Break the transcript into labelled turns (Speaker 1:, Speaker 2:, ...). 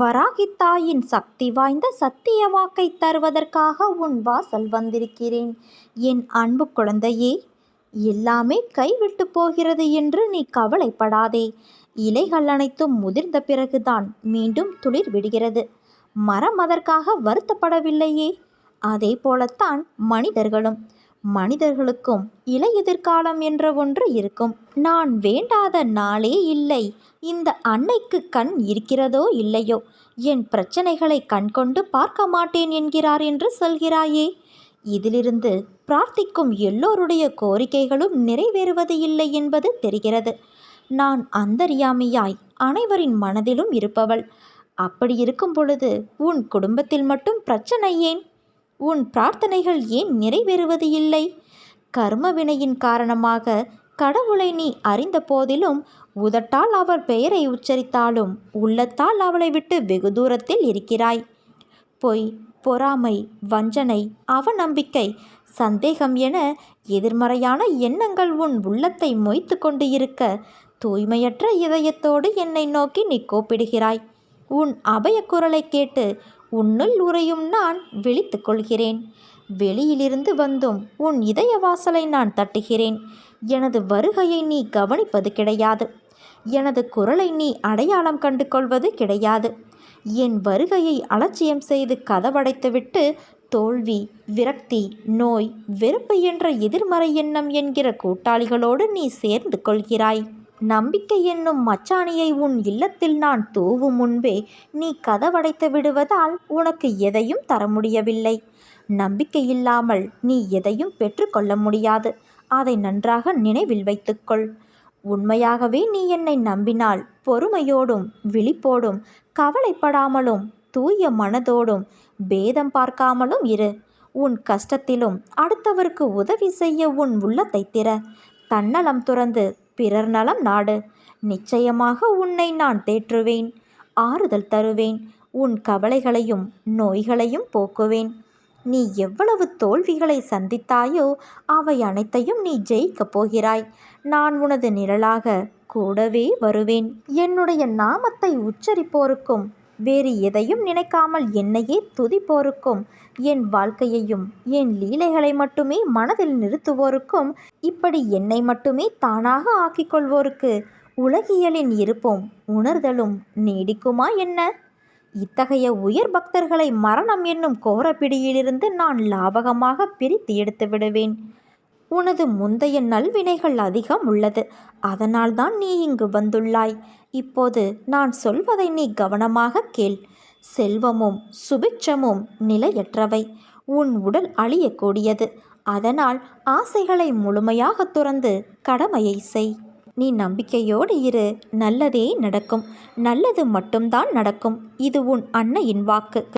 Speaker 1: வராகித்தாயின் சக்தி வாய்ந்த சத்திய வாக்கை தருவதற்காக உன் வாசல் வந்திருக்கிறேன். என் அன்பு குழந்தையே எல்லாமே கைவிட்டு போகிறது என்று நீ கவலைப்படாதே. இலைகள் அனைத்தும் முதிர்ந்த பிறகுதான் மீண்டும் துளிர் விடுகிறது. மரம் அதற்காக வருத்தப்படவில்லையே. அதே போலத்தான் மனிதர்களும் மனிதர்களுக்கும் இலையுதிர்காலம் என்ற ஒன்று இருக்கும். நான் வேண்டாத நாளே இல்லை. இந்த அன்னைக்கு கண் இருக்கிறதோ இல்லையோ? என் பிரச்சனைகளை கண்கொண்டு பார்க்க மாட்டேன் என்கிறார் என்று சொல்கிறாயே. இதிலிருந்து பிரார்த்திக்கும் எல்லோருடைய கோரிக்கைகளும் நிறைவேறுவது இல்லை என்பது தெரிகிறது. நான் அந்தரியாமையாய் அனைவரின் மனதிலும் இருப்பவள். அப்படி இருக்கும் பொழுது உன் குடும்பத்தில் மட்டும் பிரச்சனை ஏன்? உன் பிரார்த்தனைகள் ஏன் நிறைவேறுவது இல்லை? கர்ம வினையின் காரணமாக கடவுளை நீ அறிந்த போதிலும் உதட்டால் அவர் பெயரை உச்சரித்தாலும் உள்ளத்தால் அவளை விட்டு வெகு தூரத்தில் இருக்கிறாய். பொய் பொறாமை வஞ்சனை அவநம்பிக்கை சந்தேகம் என எதிர்மறையான எண்ணங்கள் உன் உள்ளத்தை மொய்த்து கொண்டு இருக்க தூய்மையற்ற இதயத்தோடு என்னை நோக்கி நீ கூப்பிடுகிறாய். உன் அபய குரலை கேட்டு உன்னுள் உறையும் நான் விழித்துக் கொள்கிறேன். வெளியிலிருந்து வந்தும் உன் இதய வாசலை நான் தட்டுகிறேன். எனது வருகையை நீ கவனிப்பது கிடையாது. எனது குரலை நீ அடையாளம் கண்டு கொள்வது கிடையாது. என் வருகையை அலட்சியம் செய்து கதவடைத்துவிட்டு தோல்வி விரக்தி நோய் வெறுப்பு என்ற எதிர்மறை எண்ணம் என்கிற கூட்டாளிகளோடு நீ சேர்ந்து கொள்கிறாய். நம்பிக்கை என்னும் மச்சாணியை உன் இல்லத்தில் நான் தூவும் முன்பே நீ கதவடைத்து விடுவதால் உனக்கு எதையும் தர முடியவில்லை. நம்பிக்கை இல்லாமல் நீ எதையும் பெற்றுக்கொள்ள முடியாது. அதை நன்றாக நினைவில் வைத்துக்கொள். உண்மையாகவே நீ என்னை நம்பினால் பொறுமையோடும் விழிப்போடும் கவலைப்படாமலும் தூய மனதோடும் பேதம் பார்க்காமலும் இரு. உன் கஷ்டத்திலும் அடுத்தவருக்கு உதவி செய்ய உன் உள்ளத்தை திற. தன்னலம் துறந்து பிறர் நலம் நாடு. நிச்சயமாக உன்னை நான் தேற்றுவேன். ஆறுதல் தருவேன். உன் கவலைகளையும் நோய்களையும் போக்குவேன். நீ எவ்வளவு தோல்விகளை சந்தித்தாயோ அவை அனைத்தையும் நீ ஜெயிக்கப் போகிறாய். நான் உனது நிழலாக கூடவே வருவேன். என்னுடைய நாமத்தை உச்சரிப்போருக்கும் வேறு எதையும் நினைக்காமல் என்னையே துதிப்போருக்கும் என் வாழ்க்கையையும் என் லீலைகளை மட்டுமே மனதில் நிறுத்துவோருக்கும். இப்படி என்னை மட்டுமே தானாக ஆக்கிக் கொள்வோருக்கு உலகியலின் இருப்பும் உணர்தலும் நீடிக்குமா என்ன? இத்தகைய உயர் பக்தர்களை மரணம் என்னும் கோரப்பிடியிலிருந்து நான் லாபகமாக பிரித்து எடுத்து விடுவேன். உனது முந்தைய நல்வினைகள் அதிகம் உள்ளது. அதனால்தான் நீ இங்கு வந்துள்ளாய். இப்போது நான் சொல்வதை நீ கவனமாக கேள். செல்வமும் சுபிட்சமும் நிலையற்றவை. உன் உடல் அழியக்கூடியது. அதனால் ஆசைகளை முழுமையாக துறந்து கடமையை செய். நீ நம்பிக்கையோடு இரு. நல்லதே நடக்கும். நல்லது மட்டும்தான் நடக்கும். இது உன் அன்னையின் வாக்கு.